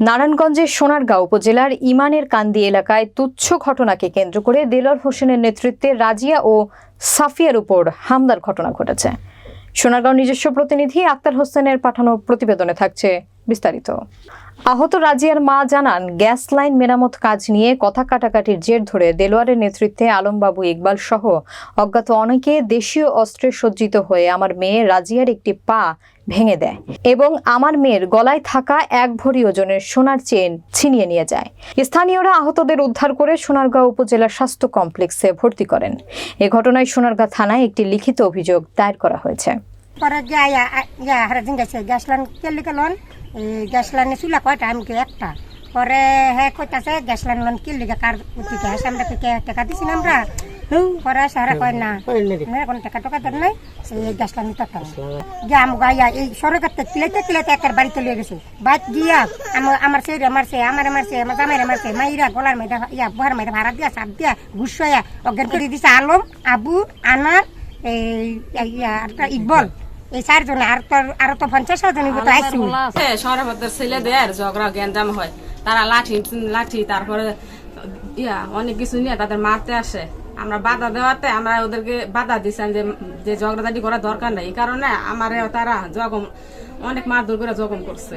নারায়ণগঞ্জের সোনারগাঁও উপজেলার ইমানের কান্দি এলাকায় তুচ্ছ ঘটনাকে কেন্দ্র করে দেলোয়ার হোসেনের নেতৃত্বে রাজিয়া ও সাফিয়ার উপর হামলার ঘটনা ঘটেছে। সোনারগাঁও নিজস্ব প্রতিনিধি আক্তার হোসেনের পাঠানো প্রতিবেদনে থাকছে বিস্তারিত। আহত রাজিয়ার মা জানান, গ্যাস লাইন মেরামত কাজ নিয়ে কথা কাটাকাটির জের ধরে দেলোয়ারের নেতৃত্বে আলমবাবু ইকবাল সহ অজ্ঞাত অনেকে দেশীয় অস্ত্রে সজ্জিত হয়ে আমার মেয়ে রাজিয়ার একটি পা ভেঙে দেয় এবং আমার মেয়ের গলায় থাকা এক ভরি ওজনের সোনার চেন ছিনিয়ে নিয়ে যায়। স্থানীয়রা আহতদের উদ্ধার করে সোনারগাঁও উপজেলার স্বাস্থ্য কমপ্লেক্সে ভর্তি করেন। এ ঘটনায় সোনারগাঁ থানায় একটি লিখিত অভিযোগ দায়ের করা হয়েছে। পরে গিয়া ইয়া ইয়া হারা গেছে গ্যাস লাইন কেলি গেলন এই গ্যাস লাইনে চুলা কয়টা? আমি কি একটা। পরে হ্যাঁ কইতাছে গ্যাস লাইন লন কেলি কার উঠিতে আসে আমরা থেকে টাকা দিছি না আমরা? হুম, পরে সারা কয় না হ্যাঁ কোনো টাকা টাকা দেন নাই এই গ্যাস লাইন টাকা গিয়া আমি গাইয়া এই সরকার থেকে কিলাইতে কিলাইতে একের বাড়িতে লিয়ে গেছে। বাইক গিয়া আমার আমার সেই মারছে আমার মারছে আমার জামাইরে মারছে মাইরা গলার মেয়েটা ইয়া বহার মেয়েটা ভাড়া দিয়া সাপ দিয়া ঘুষয়া অজ্ঞান করে দিছে আলম আবু আনার এই ইয়া ইকবল। এই চারজনে আর তো আর তো পঞ্চাশ জন তো আইসি সরবতের ছেলেদের ঝগড়া গ্যাঞ্জাম হয়। তারা লাঠি লাঠি তারপরে ইয়া অনেক কিছু নিয়ে তাদের মারতে আসে। আমরা বাধা দেওয়াতে আমরা ওদেরকে বাধা দিচ্ছেন যে যে ঝগড়াঝাটি করার দরকার নেই। এই কারণে আমার তারা জখম অনেক মারধর করে জগম করছে।